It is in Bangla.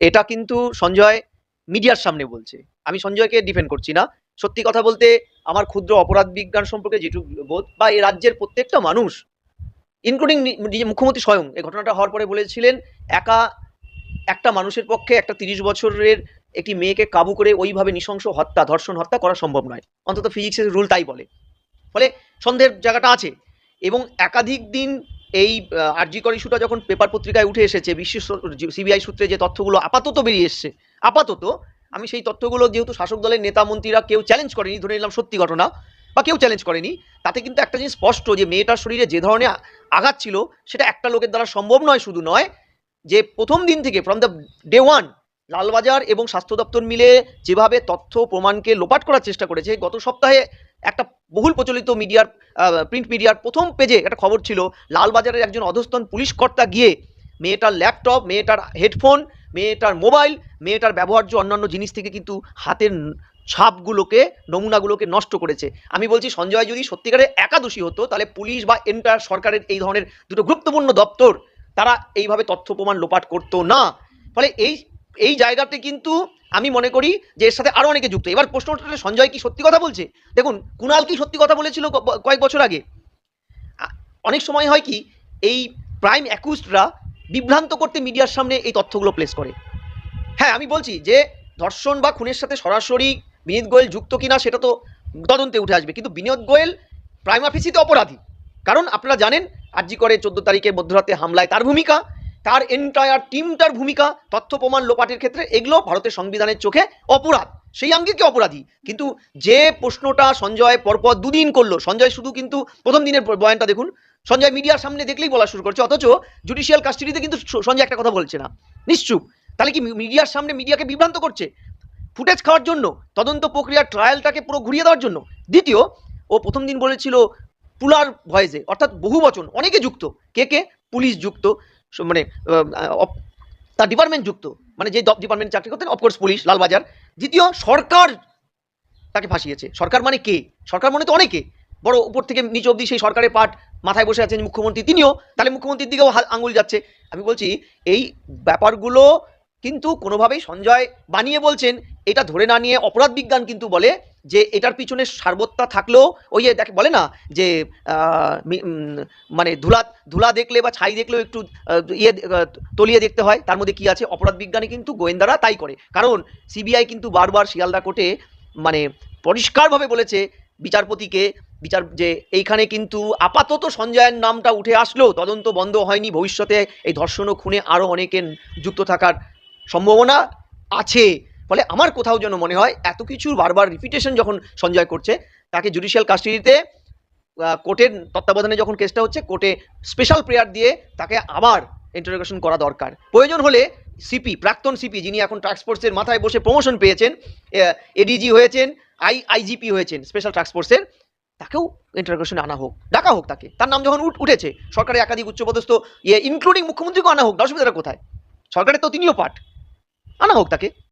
এটা কিন্তু সঞ্জয় মিডিয়ার সামনে বলছে। আমি সঞ্জয়কে ডিফেন্ড করছি না। সত্যি কথা বলতে, আমার ক্ষুদ্র অপরাধ বিজ্ঞান সম্পর্কে যেটুকু বোধ, বা এই রাজ্যের প্রত্যেকটা মানুষ ইনক্লুডিং মুখ্যমন্ত্রী স্বয়ং, এই ঘটনাটা হওয়ার পরে বলেছিলেন, একা একটা মানুষের পক্ষে একটা তিরিশ বছরের একটি মেয়েকে কাবু করে ওইভাবে নৃশংস হত্যা, ধর্ষণ, হত্যা করা সম্ভব নয়। অন্তত ফিজিক্সের রুল তাই বলে। ফলে সন্দেহের জায়গাটা আছে। এবং একাধিক দিন এই আরজিকর ইস্যুটা যখন পেপার পত্রিকায় উঠে এসেছে, বিশ্ব সিবিআই সূত্রে যে তথ্যগুলো আপাতত বেরিয়ে এসছে, আপাতত আমি সেই তথ্যগুলো যেহেতু শাসক দলের নেতা, মন্ত্রীরা কেউ চ্যালেঞ্জ করেনি, ধরে নিলাম সত্যি ঘটনা, বা কেউ চ্যালেঞ্জ করেনি, তাতে কিন্তু একটা জিনিস স্পষ্ট যে মেয়েটার শরীরে যে ধরনের আঘাত ছিল, সেটা একটা লোকের দ্বারা সম্ভব নয়, শুধু নয় যে প্রথম দিন থেকে from the day one Lalbazar এবং স্বাস্থ্য দপ্তর মিলে যেভাবে তথ্য প্রমাণকে লোপাট করার চেষ্টা করেছে, গত সপ্তাহে একটা বহুল প্রচলিত মিডিয়ার প্রিন্ট মিডিয়ার প্রথম পেজে একটা খবর ছিল, লালবাজারের একজন অধস্তন পুলিশ কর্তা গিয়ে মেয়েটার ল্যাপটপ মেয়েটার হেডফোন মেয়েটার মোবাইল মেয়েটার ব্যবহার্য অন্যান্য জিনিস থেকে কিন্তু হাতের ছাপগুলোকে, নমুনাগুলোকে নষ্ট করেছে। আমি বলছি, সঞ্জয় যদি সত্যিকারের একাদশী হতো, তাহলে পুলিশ বা এন্টার সরকারের এই ধরনের দুটো গুরুত্বপূর্ণ দপ্তর, তারা এইভাবে তথ্য প্রমাণ লোপাট করতো না। ফলে এই এই জায়গাতে কিন্তু আমি মনে করি যে এর সাথে আরও অনেকে যুক্ত। এবার প্রশ্ন উঠলে সঞ্জয় কি সত্যি কথা বলছে? দেখুন, কুণাল কি সত্যি কথা বলেছিল কয়েক বছর আগে? অনেক সময় হয় কি, এই প্রাইম অ্যাকুজরা বিভ্রান্ত করতে মিডিয়ার সামনে এই তথ্যগুলো প্লেস করে। হ্যাঁ আমি বলছি যে ধর্ষণ বা খুনের সাথে সরাসরি বিনীত গোয়েল যুক্ত কিনা সেটা তো তদন্তে উঠে আসবে। কিন্তু বিনোদ গোয়েল প্রাইম অফিসিতে অপরাধী। কারণ আপনারা জানেন, আরজি করে চোদ্দ তারিখে মধ্যরাতে হামলায় তার ভূমিকা। তার এন্টায়ার টিমটার ভূমিকা, তথ্য প্রমাণ লোপাটের ক্ষেত্রে এগুলো ভারতের সংবিধানের চোখে অপরাধ। সেই আঙ্গিকে অপরাধী। কিন্তু যে প্রশ্নটা সঞ্জয় পরপর দুদিন করল, সঞ্জয় শুধু কিন্তু প্রথম দিনের বয়ানটা দেখুন, সঞ্জয় মিডিয়ার সামনে দেখলেই বলা শুরু করছে, অথচ জুডিশিয়াল কাস্টডিতে কিন্তু সঞ্জয় একটা কথা বলছে না। নিশ্চুপ। তাহলে কি মিডিয়ার সামনে মিডিয়াকে বিভ্রান্ত করছে? ফুটেজ খাওয়ার জন্য, তদন্ত প্রক্রিয়ার ট্রায়ালটাকে পুরো ঘুরিয়ে দেওয়ার জন্য। দ্বিতীয়, ও প্রথম দিন বলেছিল, পুলার ভয়েসে, অর্থাৎ বহু বচন অনেকে যুক্ত। কে কে? পুলিশ যুক্ত। মানে তার ডিপার্টমেন্ট যুক্ত। মানে যে ডিপার্টমেন্ট চাকরি করতেন অফকোর্স পুলিশ, লালবাজার। দ্বিতীয়, সরকার তাকে ফাঁসিয়েছে। সরকার মানে কে? সরকার মানে তো অনেকে। বড় উপর থেকে নিচ অবধি সেই সরকারের পাঠ মাথায় বসে আছেন মুখ্যমন্ত্রী। তিনিও, তাহলে মুখ্যমন্ত্রীর দিকেও আঙুল যাচ্ছে। আমি বলছি, এই ব্যাপারগুলো কিন্তু কোনোভাবেই সঞ্জয় বানিয়ে বলছেন, এটা ধরে না নিয়ে অপরাধ বিজ্ঞান কিন্তু বলে যে এটার পিছনে সার্বত্তা থাকলেও ওই যে দেখে, বলে না যে মানে ধুলা ধুলা দেখলে বা ছাই দেখলেও একটু ইয়ে তলিয়ে দেখতে হয়। তার মধ্যে কি আছে? অপরাধ বিজ্ঞানী কিন্তু গোয়েন্দারা তাই করে। কারণ সিবিআই কিন্তু বারবার শিয়ালদা কোর্টে মানে পরিষ্কারভাবে বলেছে বিচারপতিকে, বিচার, যে এইখানে কিন্তু আপাতত সঞ্জয়ের নামটা উঠে আসলেও তদন্ত বন্ধ হয়নি। ভবিষ্যতে এই ধর্ষণ খুনে আরও অনেকের যুক্ত থাকার সম্ভাবনা আছে। ফলে আমার কোথাও যেন মনে হয় এত কিছুর বারবার রিপিটেশন যখন সঞ্জয় করছে, তাকে জুডিশিয়াল কাস্টডিতে কোর্টের তত্ত্বাবধানে যখন কেসটা হচ্ছে কোর্টে স্পেশাল প্রেয়ার দিয়ে তাকে আবার ইন্টারোগেশন করা দরকার। প্রয়োজন হলে সিপি প্রাক্তন সিপি যিনি এখন ট্রান্সপোর্টসের মাথায় বসে প্রমোশন পেয়েছেন এডিজি হয়েছেন আই আইজিপি হয়েছেন স্পেশাল ট্রান্সপোর্টসের তাকেও ইন্টারোগেশনে আনা হোক, ডাকা হোক তাকে। তার নাম যখন উঠ- উঠেছে, সরকারের একাধিক উচ্চপদস্থ ইয়ে ইনক্লুডিং মুখ্যমন্ত্রীকেও আনা হোক অসুবিধাটা কোথায়? সরকারের তো তিনিও পাঠ আনা হোক তাকে।